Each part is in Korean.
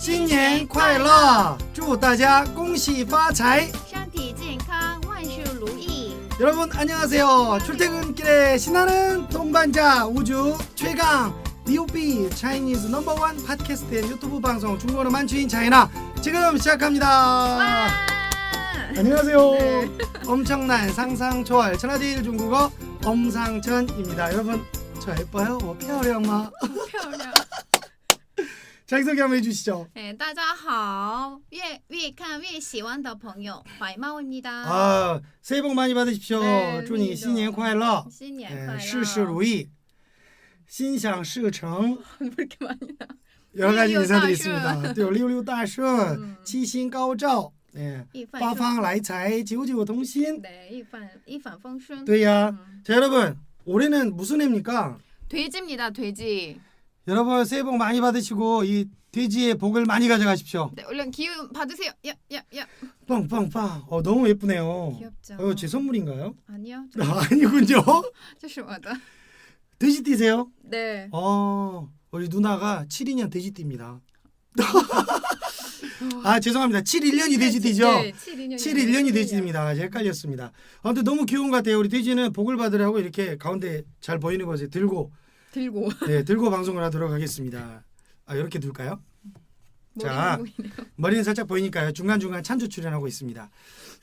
新年快乐！祝大家恭喜发财！身体健康，万事如意。 여러분 안녕하세요. 출퇴근길에 신나는 동반자 우주 최강 DOB 차이니즈 넘버원 팟캐스트 앤 유튜브 방송 중국어로 만추인 차이나 지금 시작합니다. 와! 안녕하세요. 네. 엄청난 상상 초월 천하제일 중국어 엄상천입니다. 여러분 저 예뻐요? 뭐漂亮吗? 漂亮。 자기소개 한번 해주시죠. 哎，大家好，越越看越喜欢的朋友，白猫입니다。 아 새해 복 많이 받으십시오. 네, 祝你新年快乐.新年快 예, 乐，事事如意,心想事成. 왜 이렇게 많이 나? 여러 가지 六六 인사들이 大 있습니다. 또六六大顺, 음. 七星高照, 예, 一帆八方风 来财, 지오지오 동신. 네, 一帆一帆风顺。 对呀. 음. 자 여러분 올해는 무슨 해입니까? 돼지입니다, 돼지. 여러분 새해 복 많이 받으시고 이 돼지의 복을 많이 가져가십시오. 네, 얼른 기운 받으세요. 야, 야, 야. 빵빵빵. 어 너무 예쁘네요. 귀엽죠. 어, 제 선물인가요? 아니요. 저, 아니군요. 죄송하다. 돼지 띠세요? 네. 어 우리 누나가 7인년 돼지 띠입니다. 아 죄송합니다. 7 1년이 돼지 띠죠. 네, 7, 1년이 돼지 띠입니다. 제가 헷갈렸습니다. 아무튼 너무 귀여운 것 같아요. 우리 돼지는 복을 받으라고 이렇게 가운데 잘 보이는 것에 들고 들고 네, 들고 방송을 하도록 하겠습니다. 아 이렇게 둘까요? 자. 머리 보이네요. 머리는 살짝 보이니까요. 중간중간 찬조 출연하고 있습니다.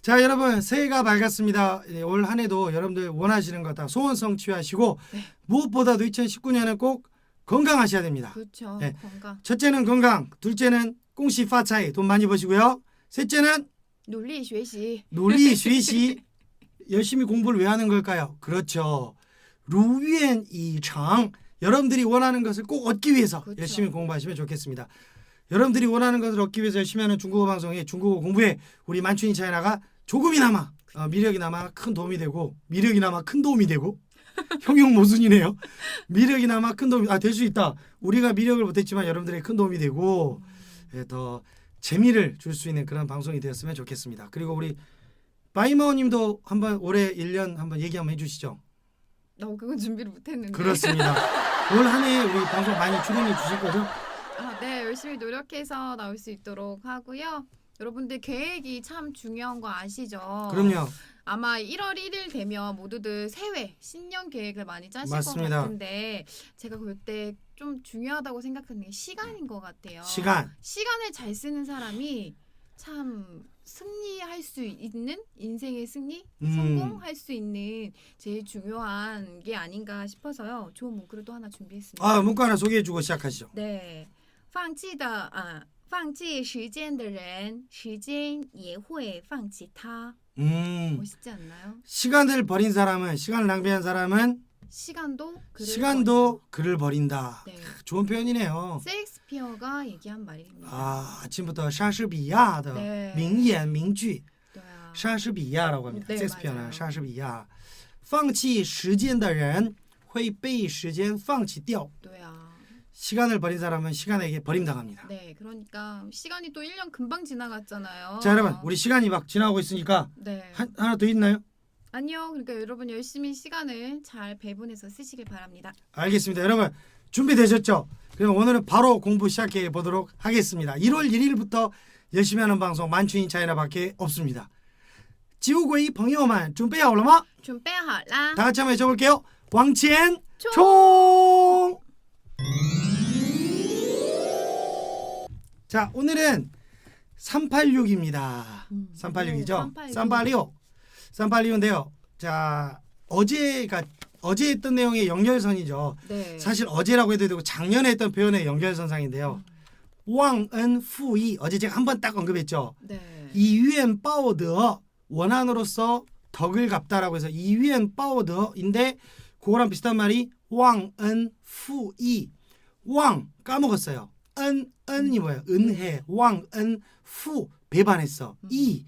자 여러분 새해가 밝았습니다. 예, 올 한해도 여러분들 원하시는 거 다 소원 성취하시고 네. 무엇보다도 2019년은 꼭 건강하셔야 됩니다. 그렇죠. 네. 건강. 첫째는 건강, 둘째는 꽁시 파차이 돈 많이 버시고요. 셋째는 努力学习. 놀이 쉬시 열심히 공부를 왜 하는 걸까요? 그렇죠. 루위엔 이창 여러분들이 원하는 것을 꼭 얻기 위해서 그렇죠. 열심히 공부하시면 좋겠습니다. 여러분들이 원하는 것을 얻기 위해서 열심히 하는 중국어 방송에 중국어 공부에 우리 만춘이 차이나가 조금이나마 어, 미력이나마 큰 도움이 되고 미력이나마 큰 도움이 되고 형용 모순이네요. 미력이나마 큰 도움이 아될 수 있다. 우리가 미력을 못했지만 여러분들에게 큰 도움이 되고 예, 더 재미를 줄 수 있는 그런 방송이 되었으면 좋겠습니다. 그리고 우리 바이머님도 한번 올해 1년 한번 얘기 한번 해주시죠. 나 그건 준비를 못했는데. 그렇습니다. 올 한해 우리 방송 많이 출연해 주실 거죠? 아, 네, 열심히 노력해서 나올 수 있도록 하고요. 여러분들 계획이 참 중요한 거 아시죠? 그럼요. 아마 1월 1일 되면 모두들 새해 신년 계획을 많이 짜실 맞습니다. 것 같은데 제가 볼때좀 중요하다고 생각하는 게 시간인 것 같아요. 시간. 시간을 잘 쓰는 사람이 참 승리할 수 있는 인생의 승리, 음. 성공할 수 있는 제일 중요한 게 아닌가 싶어서요. 좋은 문구를 또 하나 준비했습니다. 아 문구 하나 소개해 주고 시작하시죠. 对，放弃的啊，放弃时间的人，时间也会放弃他。 음 멋있지 않나요? 시간을 버린 사람은 시간을 낭비한 사람은 시간도 글을 시간도 글을 버린다. 버린다. 네. 좋은 표현이네요. 셰익스피어가 얘기한 말입니다. 아 아침부터 샤스비야의 네. 名言名句 네. 샤스비야라고 합니다. 네, 셰익스피어는 맞아요. 샤스비야. 放弃时间的人会被时间放弃掉. 또야. 시간을 버린 사람은 시간에게 버림당합니다. 네, 그러니까 시간이 또 1년 금방 지나갔잖아요. 자 여러분 우리 시간이 막 지나고 있으니까 네. 한, 하나 더 있나요? 아니요. 그러니까 여러분 열심히 시간을 잘 배분해서 쓰시길 바랍니다. 알겠습니다. 여러분 준비되셨죠? 그럼 오늘은 바로 공부 시작해 보도록 하겠습니다. 1월 1일부터 열심히 하는 방송 만추인 차이나밖에 없습니다. 지우고이 朋友们 준비好了吗? 准备好啦. 다 같이 한번 외쳐볼게요. 왕첸 총! 총! 자 오늘은 386입니다. 음, 386이죠? 386. 386. 386인데요. 자 어제가 어제 했던 내용의 연결선이죠. 네. 사실 어제라고 해도 되고 작년에 했던 표현의 연결선상인데요. 왕은 후이 어제 제가 한 번 딱 언급했죠. 네. 이위엔 빠오더 원한으로서 덕을 갚다라고 해서 이위엔 빠오더인데 그거랑 비슷한 말이 왕은 후이 왕 까먹었어요. 은 은이 뭐야? 은혜 왕은 후 배반했어. 이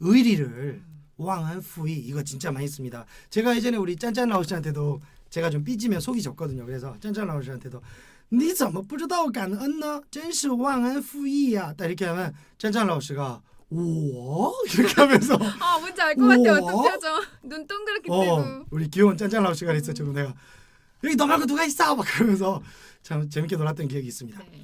의리를 왕은 후이 이거 진짜 많이 씁니다. 제가 예전에 우리 짠짠 라오씨한테도 제가 좀 삐지면 속이 졌거든요. 그래서 짠짠 라오씨한테도 你怎么不知道感恩呢?真是忘恩负义呀. 딱 이렇게 하면 짠짠 라오씨가 오 이렇게 하면서 아 뭔지 알 것 같아요. 우와. 어떤 표정. 눈 동그랗게 어 뜨고. 우리 귀여운 짠짠 라오씨가 그랬었죠. 그럼 내가 여기 너 말고 누가 있어? 막 그러면서 참 재밌게 놀았던 기억이 있습니다. 네.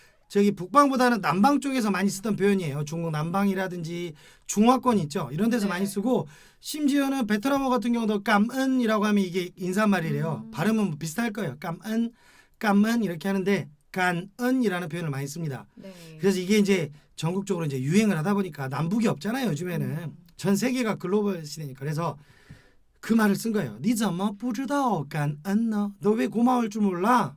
저기 북방보다는 남방 쪽에서 많이 쓰던 표현이에요. 중국 남방이라든지 중화권 있죠. 이런 데서 네. 많이 쓰고 심지어는 베트남어 같은 경우도 감은이라고 하면 이게 인사말이래요. 음. 발음은 뭐 비슷할 거예요. 감은, 감은 이렇게 하는데 간은이라는 표현을 많이 씁니다. 네. 그래서 이게 이제 전국적으로 이제 유행을 하다 보니까 남북이 없잖아요 요즘에는 음. 전 세계가 글로벌 시대니까 그래서 그 말을 쓴 거예요. 你怎么不知道感恩呢? 너 왜 고마울 줄 몰라?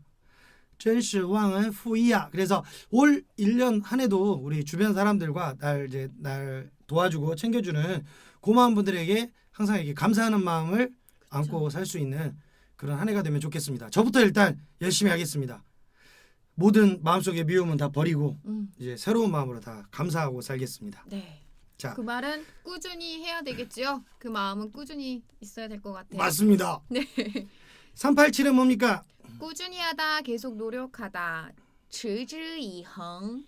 젠시 왕은 후이야. 그래서 올 1년 한 해도 우리 주변 사람들과 날 이제 날 도와주고 챙겨주는 고마운 분들에게 항상 이렇게 감사하는 마음을 안고 그렇죠. 살수 있는 그런 한 해가 되면 좋겠습니다. 저부터 일단 열심히 하겠습니다. 모든 마음속의 미움은 다 버리고 음. 이제 새로운 마음으로 다 감사하고 살겠습니다. 네. 자, 그 말은 꾸준히 해야 되겠지요. 그 마음은 꾸준히 있어야 될 것 같아요. 맞습니다. 네. 387은 뭡니까? 꾸준히 하다, 계속 노력하다. 持之以恒.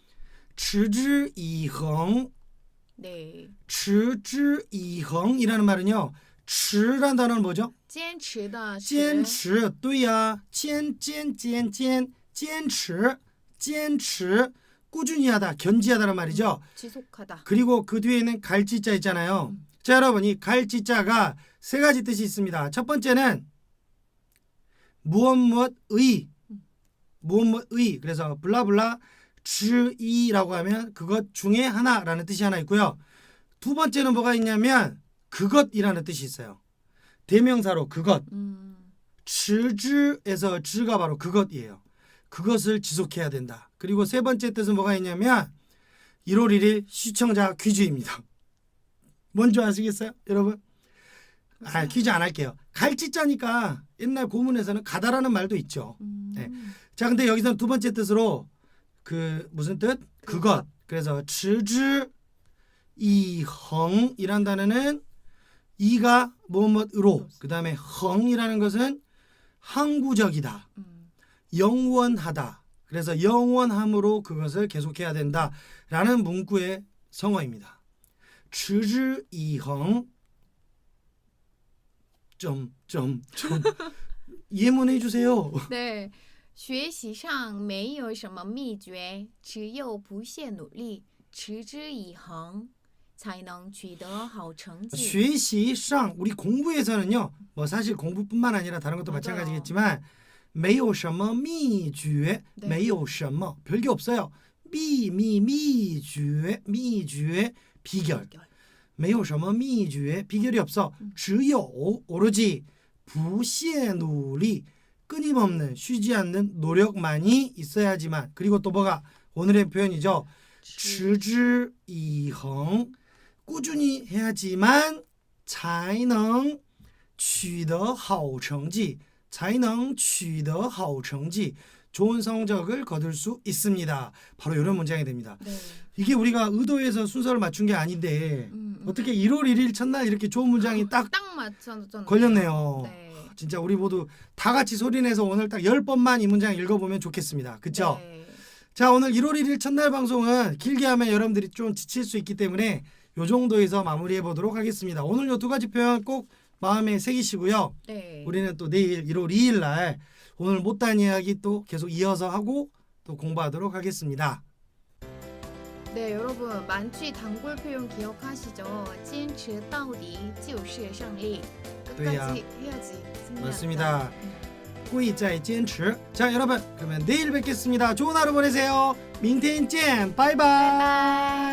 持之以恒,네. 持之以恒이라는 말은요. 持란 단어는 뭐죠? 坚持的持.坚持,对呀,坚坚坚坚坚持,坚持 꾸준히 하다, 견지하다란 말이죠. 지속하다. 그리고 그 뒤에는 갈지자 있잖아요. 음. 자, 여러분 이 갈지자가 세 가지 뜻이 있습니다. 첫 번째는 무엇 무엇의 무엇 무엇의 그래서 블라블라 주이라고 하면 그것 중에 하나라는 뜻이 하나 있고요. 두 번째는 뭐가 있냐면 그것이라는 뜻이 있어요. 대명사로 그것. 지주에서 음. 지가 바로 그것이에요. 그것을 지속해야 된다. 그리고 세 번째 뜻은 뭐가 있냐면 1월 1일 시청자 퀴즈입니다. 뭔지 아시겠어요? 여러분? 아, 퀴즈 안 할게요. 갈치자니까 옛날 고문에서는 가다라는 말도 있죠. 음. 네. 자, 근데 여기서는 두 번째 뜻으로 그 무슨 뜻? 그것. 그래서 지즈 이헝이란 단어는 이가 뭐뭐으로 그다음에 헝이라는 것은 항구적이다. 음. 영원하다. 그래서 영원함으로 그것을 계속해야 된다라는 문구의 성어입니다. 지즈 이헝 점점점 예문해 주세요. 네. 学习上没有什么秘诀，只有不懈努力，持之以恒，才能取得好成绩。 学习上 우리 공부에서는요. 뭐 사실 공부뿐만 아니라 다른 것도 맞아요. 마찬가지겠지만 没有什么秘诀 네. 没有什么 별게 없어요. 미미秘诀 秘诀 비결 没有什么秘诀 비결이 없어. 음. 只有 오로지 不懈努力 끊임없는 쉬지 않는 노력만이 있어야지만 그리고 또 뭐가 오늘의 표현이죠. 持之以恒 꾸준히 해야지만 才能取得好成绩才能取得好成绩 좋은 성적을 거둘 수 있습니다. 바로 이런 문장이 됩니다. 네. 이게 우리가 의도해서 순서를 맞춘 게 아닌데 음, 음. 어떻게 1월 1일 첫날 이렇게 좋은 문장이 딱 딱 맞췄잖아요. 걸렸네요. 네. 진짜 우리 모두 다 같이 소리내서 오늘 딱 10번만 이 문장 읽어보면 좋겠습니다. 그쵸? 네. 자 오늘 1월 1일 첫날 방송은 길게 하면 여러분들이 좀 지칠 수 있기 때문에 요 정도에서 마무리해 보도록 하겠습니다. 오늘 요 두 가지 표현 꼭 마음에 새기시고요. 네. 우리는 또 내일 1월 2일 날 오늘 못다한 이야기 또 계속 이어서 하고 또 공부하도록 하겠습니다. 네, 여러분 만취 단골 표현 기억하시죠? 坚持到底就是胜利. 네呀. 끝까지 해야지. 승리한다. 맞습니다. 음. 꾸이자의 坚持. 자 여러분 그러면 내일 뵙겠습니다. 좋은 하루 보내세요. 明天见. 바이바이. 바이바이.